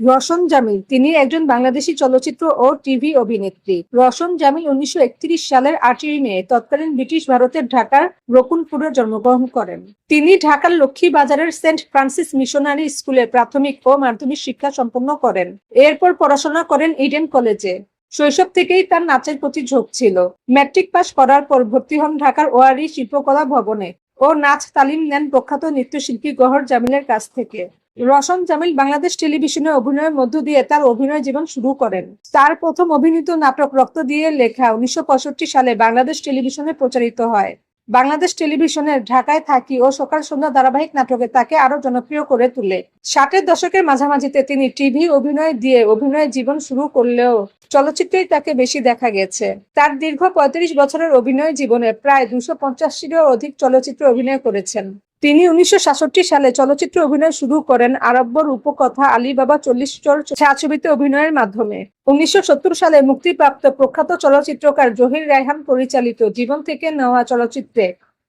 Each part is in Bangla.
রওশন জামিল। তিনি একজন বাংলাদেশী চলচ্চিত্র ও টিভি অভিনেত্রী। রওশন জামিল উনিশশো একত্রিশ সালের আটই মে তৎকালীন ব্রিটিশ ভারতের ঢাকার রকুনপুরে জন্মগ্রহণ করেন। তিনি ঢাকার লক্ষ্মী বাজারের সেন্ট ফ্রান্সিস মিশনারি স্কুলে প্রাথমিক ও মাধ্যমিক শিক্ষা সম্পন্ন করেন। এরপর পড়াশোনা করেন ইডেন কলেজে। শৈশব থেকেই তার নাচের প্রতি ঝোঁক ছিল। ম্যাট্রিক পাশ করার পর ভর্তি হন ঢাকার ওয়ারি শিল্পকলা ভবনে ও নাচ তালিম নেন প্রখ্যাত নৃত্যশিল্পী গহর জামিলের কাছ থেকে। রওশন জামিল বাংলাদেশ টেলিভিশনে অভিনয়ের মধ্য দিয়ে তার অভিনয় জীবন শুরু করেন। তার প্রথম অভিনীত নাটক রক্ত দিয়ে লেখা উনিশশো পঁয়ষট্টি সালে বাংলাদেশ টেলিভিশনে প্রচারিত হয়। বাংলাদেশ টেলিভিশনের ঢাকায় থাকি ও সকাল সন্ধ্যা ধারাবাহিক নাটকে তাকে আরও জনপ্রিয় করে তোলে। ষাটের দশকের মাঝামাঝিতে তিনি টিভি অভিনয় দিয়ে অভিনয় জীবন শুরু করলেও চলচ্চিত্রেই তাকে বেশি দেখা গেছে। তার দীর্ঘ পঁয়ত্রিশ বছরের অভিনয় জীবনে প্রায় দুশো পঞ্চাশটিরও অধিক চলচ্চিত্রে অভিনয় করেছেন। তিনি উনিশশো সাতষট্টি সালে চলচ্চিত্র অভিনয় শুরু করেন আরব্য রূপকথা আলী বাবা চল্লিশ চর ছায়াছবিতে অভিনয়ের মাধ্যমে। উনিশশো সত্তর সালে মুক্তিপ্রাপ্ত প্রখ্যাত চলচ্চিত্রকার জহির রায়হান পরিচালিত জীবন থেকে নেওয়া চলচ্চিত্রে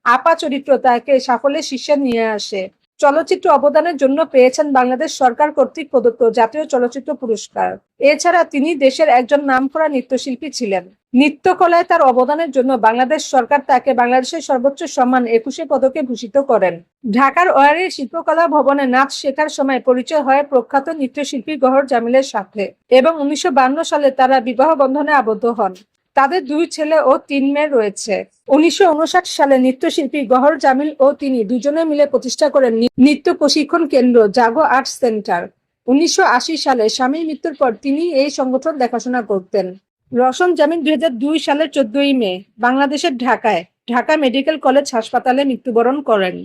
আপা চরিত্র তাকে সাফল্যের শীর্ষে নিয়ে আসে। চলচ্চিত্র অবদানের জন্য পেয়েছেন বাংলাদেশ সরকার কর্তৃক প্রদত্ত জাতীয় চলচ্চিত্র পুরস্কার। এছাড়া তিনি দেশের একজন নামকরা নৃত্যশিল্পী ছিলেন। নৃত্যকলায় তার অবদানের জন্য বাংলাদেশ সরকার তাকে বাংলাদেশের সর্বোচ্চ সম্মান একুশে পদকে ভূষিত করেন। ঢাকার ওয়ারের শিল্পকলা ভবনে নাচ শেখার সময় পরিচয় হয় প্রখ্যাত নৃত্যশিল্পী গহর জামিলের সাথে এবং উনিশশো সালে তারা বিবাহ বন্ধনে আবদ্ধ হন। তাদের দুই ছেলে ও তিন মেয়ে রয়েছে। উনিশশো উনষাট সালে নৃত্যশিল্পী গহর জামিল ও তিনি দুজনে মিলে প্রতিষ্ঠা করেন নৃত্য প্রশিক্ষণ কেন্দ্র জাগো আর্টস সেন্টার। উনিশশো আশি সালে স্বামীর মৃত্যুর পর তিনি এই সংগঠন দেখাশোনা করতেন। রওশন জামিল দুই হাজার দুই সালের চোদ্দই মে বাংলাদেশের ঢাকায় ঢাকা মেডিকেল কলেজ হাসপাতালে মৃত্যুবরণ করেন।